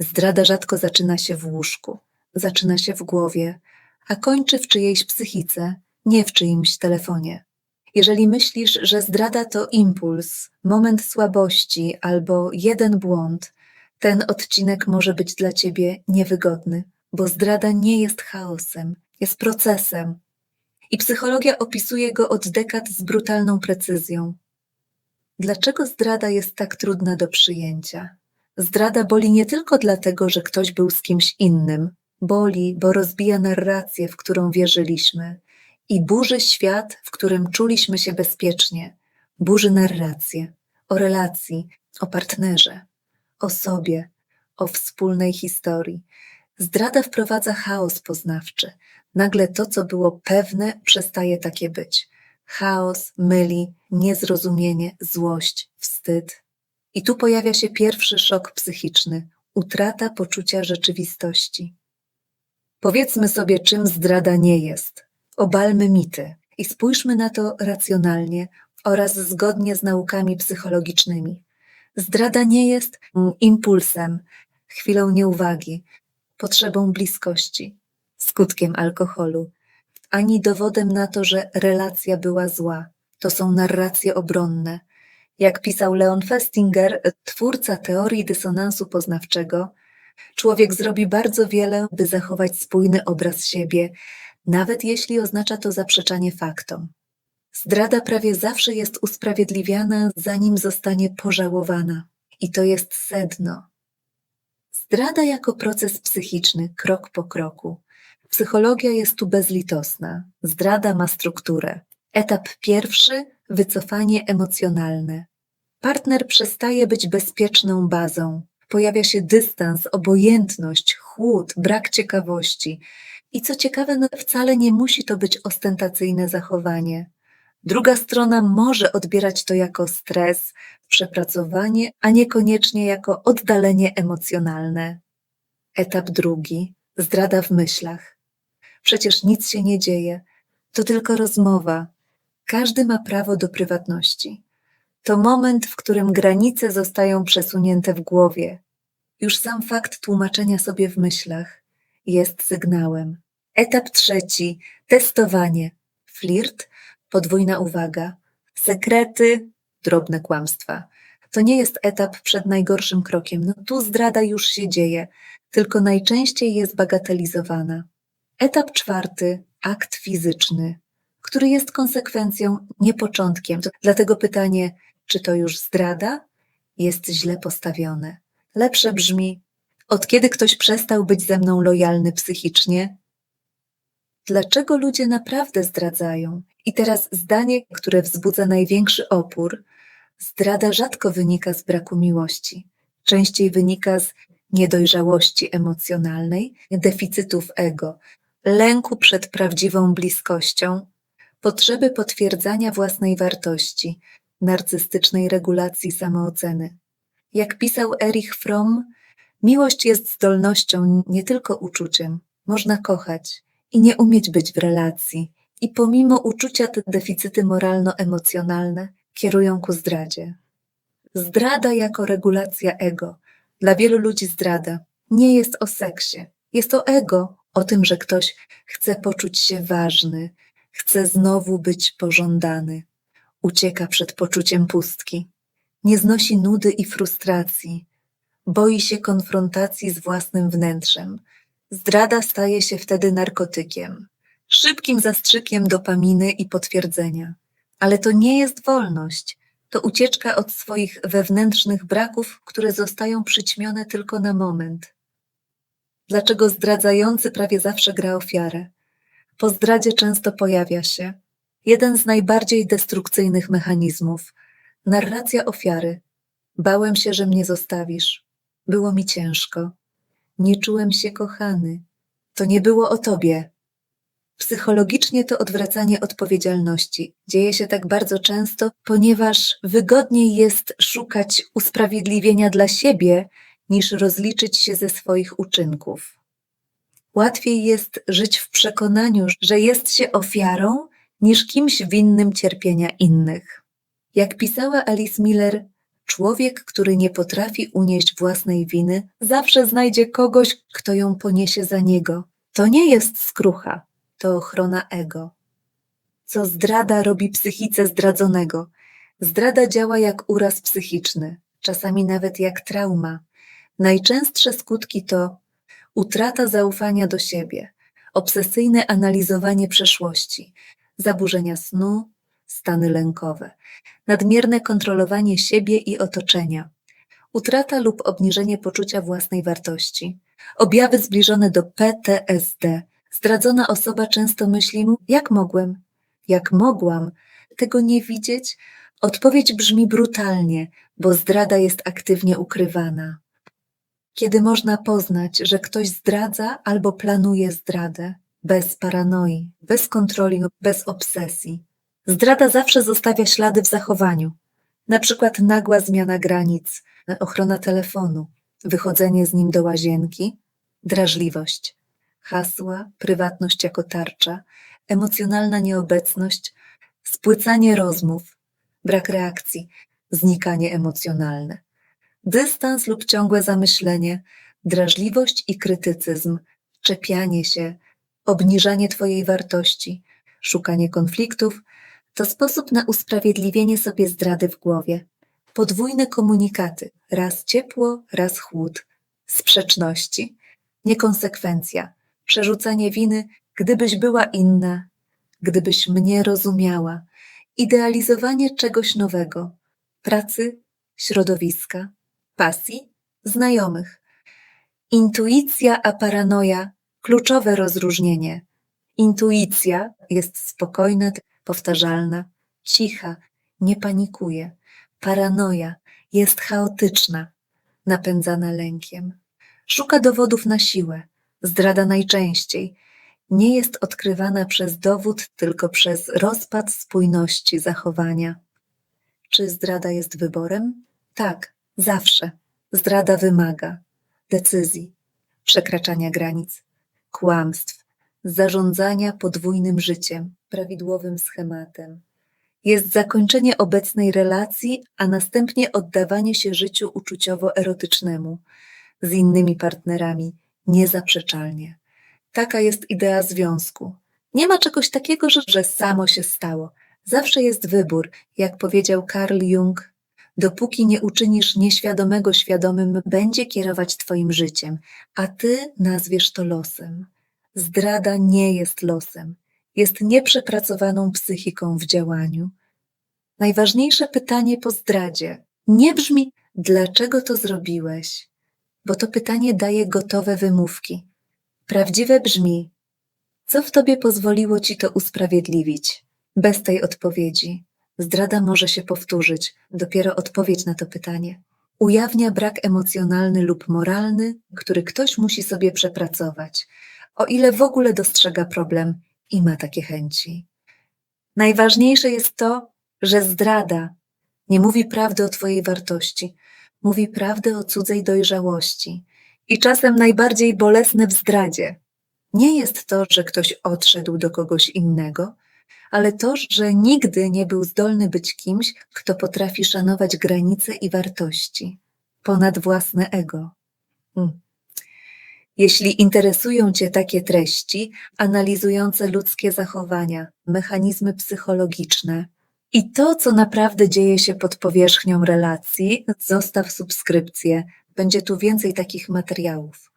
Zdrada rzadko zaczyna się w łóżku, zaczyna się w głowie, a kończy w czyjejś psychice, nie w czyimś telefonie. Jeżeli myślisz, że zdrada to impuls, moment słabości albo jeden błąd, ten odcinek może być dla ciebie niewygodny, bo zdrada nie jest chaosem, jest procesem. I psychologia opisuje go od dekad z brutalną precyzją. Dlaczego zdrada jest tak trudna do przyjęcia? Zdrada boli nie tylko dlatego, że ktoś był z kimś innym, boli, bo rozbija narrację, w którą wierzyliśmy i burzy świat, w którym czuliśmy się bezpiecznie. Burzy narrację o relacji, o partnerze, o sobie, o wspólnej historii. Zdrada wprowadza chaos poznawczy. Nagle to, co było pewne, przestaje takie być. Chaos, myli, niezrozumienie, złość, wstyd. I tu pojawia się pierwszy szok psychiczny utrata poczucia rzeczywistości. Powiedzmy sobie, czym zdrada nie jest. Obalmy mity i spójrzmy na to racjonalnie oraz zgodnie z naukami psychologicznymi. Zdrada nie jest mm, impulsem, chwilą nieuwagi, potrzebą bliskości, skutkiem alkoholu, ani dowodem na to, że relacja była zła. To są narracje obronne. Jak pisał Leon Festinger, twórca teorii dysonansu poznawczego, człowiek zrobi bardzo wiele, by zachować spójny obraz siebie, nawet jeśli oznacza to zaprzeczanie faktom. Zdrada prawie zawsze jest usprawiedliwiana, zanim zostanie pożałowana. I to jest sedno. Zdrada jako proces psychiczny, krok po kroku. Psychologia jest tu bezlitosna. Zdrada ma strukturę. Etap pierwszy wycofanie emocjonalne. Partner przestaje być bezpieczną bazą. Pojawia się dystans, obojętność, chłód, brak ciekawości. I co ciekawe, no wcale nie musi to być ostentacyjne zachowanie. Druga strona może odbierać to jako stres, przepracowanie, a niekoniecznie jako oddalenie emocjonalne. Etap drugi zdrada w myślach. Przecież nic się nie dzieje, to tylko rozmowa. Każdy ma prawo do prywatności. To moment, w którym granice zostają przesunięte w głowie. Już sam fakt tłumaczenia sobie w myślach jest sygnałem. Etap trzeci testowanie. Flirt, podwójna uwaga, sekrety, drobne kłamstwa. To nie jest etap przed najgorszym krokiem. No tu zdrada już się dzieje, tylko najczęściej jest bagatelizowana. Etap czwarty akt fizyczny, który jest konsekwencją, nie początkiem. Dlatego pytanie, czy to już zdrada, jest źle postawione. Lepsze brzmi, od kiedy ktoś przestał być ze mną lojalny psychicznie? Dlaczego ludzie naprawdę zdradzają? I teraz zdanie, które wzbudza największy opór. Zdrada rzadko wynika z braku miłości. Częściej wynika z niedojrzałości emocjonalnej, deficytów ego, lęku przed prawdziwą bliskością, potrzeby potwierdzania własnej wartości, narcystycznej regulacji samooceny. Jak pisał Erich Fromm, miłość jest zdolnością, nie tylko uczuciem. Można kochać i nie umieć być w relacji, i pomimo uczucia te deficyty moralno-emocjonalne kierują ku zdradzie. Zdrada jako regulacja ego. Dla wielu ludzi zdrada nie jest o seksie, jest o ego, o tym, że ktoś chce poczuć się ważny, chce znowu być pożądany, ucieka przed poczuciem pustki, nie znosi nudy i frustracji, boi się konfrontacji z własnym wnętrzem. Zdrada staje się wtedy narkotykiem, szybkim zastrzykiem dopaminy i potwierdzenia. Ale to nie jest wolność, to ucieczka od swoich wewnętrznych braków, które zostają przyćmione tylko na moment. Dlaczego zdradzający prawie zawsze gra ofiarę? Po zdradzie często pojawia się jeden z najbardziej destrukcyjnych mechanizmów narracja ofiary. Bałem się, że mnie zostawisz. Było mi ciężko. Nie czułem się kochany. To nie było o tobie. Psychologicznie to odwracanie odpowiedzialności dzieje się tak bardzo często, ponieważ wygodniej jest szukać usprawiedliwienia dla siebie, niż rozliczyć się ze swoich uczynków. Łatwiej jest żyć w przekonaniu, że jest się ofiarą, niż kimś winnym cierpienia innych. Jak pisała Alice Miller, Człowiek, który nie potrafi unieść własnej winy, zawsze znajdzie kogoś, kto ją poniesie za niego. To nie jest skrucha, to ochrona ego. Co zdrada robi psychice zdradzonego? Zdrada działa jak uraz psychiczny, czasami nawet jak trauma. Najczęstsze skutki to utrata zaufania do siebie, obsesyjne analizowanie przeszłości, zaburzenia snu, stany lękowe, nadmierne kontrolowanie siebie i otoczenia, utrata lub obniżenie poczucia własnej wartości, objawy zbliżone do PTSD. Zdradzona osoba często myśli mu, jak mogłem, jak mogłam tego nie widzieć? Odpowiedź brzmi brutalnie, bo zdrada jest aktywnie ukrywana. Kiedy można poznać, że ktoś zdradza albo planuje zdradę, bez paranoi, bez kontroli, bez obsesji. Zdrada zawsze zostawia ślady w zachowaniu, na przykład nagła zmiana granic, ochrona telefonu, wychodzenie z nim do łazienki, drażliwość, hasła, prywatność jako tarcza, emocjonalna nieobecność, spłycanie rozmów, brak reakcji, znikanie emocjonalne, dystans lub ciągłe zamyślenie, drażliwość i krytycyzm, czepianie się, obniżanie Twojej wartości, szukanie konfliktów to sposób na usprawiedliwienie sobie zdrady w głowie. Podwójne komunikaty, raz ciepło, raz chłód, sprzeczności, niekonsekwencja, przerzucanie winy, gdybyś była inna, gdybyś mnie rozumiała, idealizowanie czegoś nowego, pracy, środowiska, pasji, znajomych. Intuicja a paranoja kluczowe rozróżnienie. Intuicja jest spokojna, powtarzalna, cicha, nie panikuje. Paranoja jest chaotyczna, napędzana lękiem. Szuka dowodów na siłę, zdrada najczęściej. Nie jest odkrywana przez dowód, tylko przez rozpad spójności zachowania. Czy zdrada jest wyborem? Tak, zawsze. Zdrada wymaga decyzji, przekraczania granic, kłamstw, zarządzania podwójnym życiem, prawidłowym schematem. Jest zakończenie obecnej relacji, a następnie oddawanie się życiu uczuciowo-erotycznemu z innymi partnerami niezaprzeczalnie. Taka jest idea związku. Nie ma czegoś takiego, że, że samo się stało. Zawsze jest wybór, jak powiedział Carl Jung. Dopóki nie uczynisz nieświadomego świadomym, będzie kierować Twoim życiem, a Ty nazwiesz to losem. Zdrada nie jest losem, jest nieprzepracowaną psychiką w działaniu. Najważniejsze pytanie po zdradzie nie brzmi, dlaczego to zrobiłeś, bo to pytanie daje gotowe wymówki. Prawdziwe brzmi, co w tobie pozwoliło ci to usprawiedliwić? Bez tej odpowiedzi zdrada może się powtórzyć, dopiero odpowiedź na to pytanie. Ujawnia brak emocjonalny lub moralny, który ktoś musi sobie przepracować, o ile w ogóle dostrzega problem i ma takie chęci. Najważniejsze jest to, że zdrada nie mówi prawdy o Twojej wartości, mówi prawdę o cudzej dojrzałości. I czasem najbardziej bolesne w zdradzie nie jest to, że ktoś odszedł do kogoś innego, ale to, że nigdy nie był zdolny być kimś, kto potrafi szanować granice i wartości ponad własne ego. Hmm. Jeśli interesują Cię takie treści analizujące ludzkie zachowania, mechanizmy psychologiczne i to, co naprawdę dzieje się pod powierzchnią relacji, zostaw subskrypcję. Będzie tu więcej takich materiałów.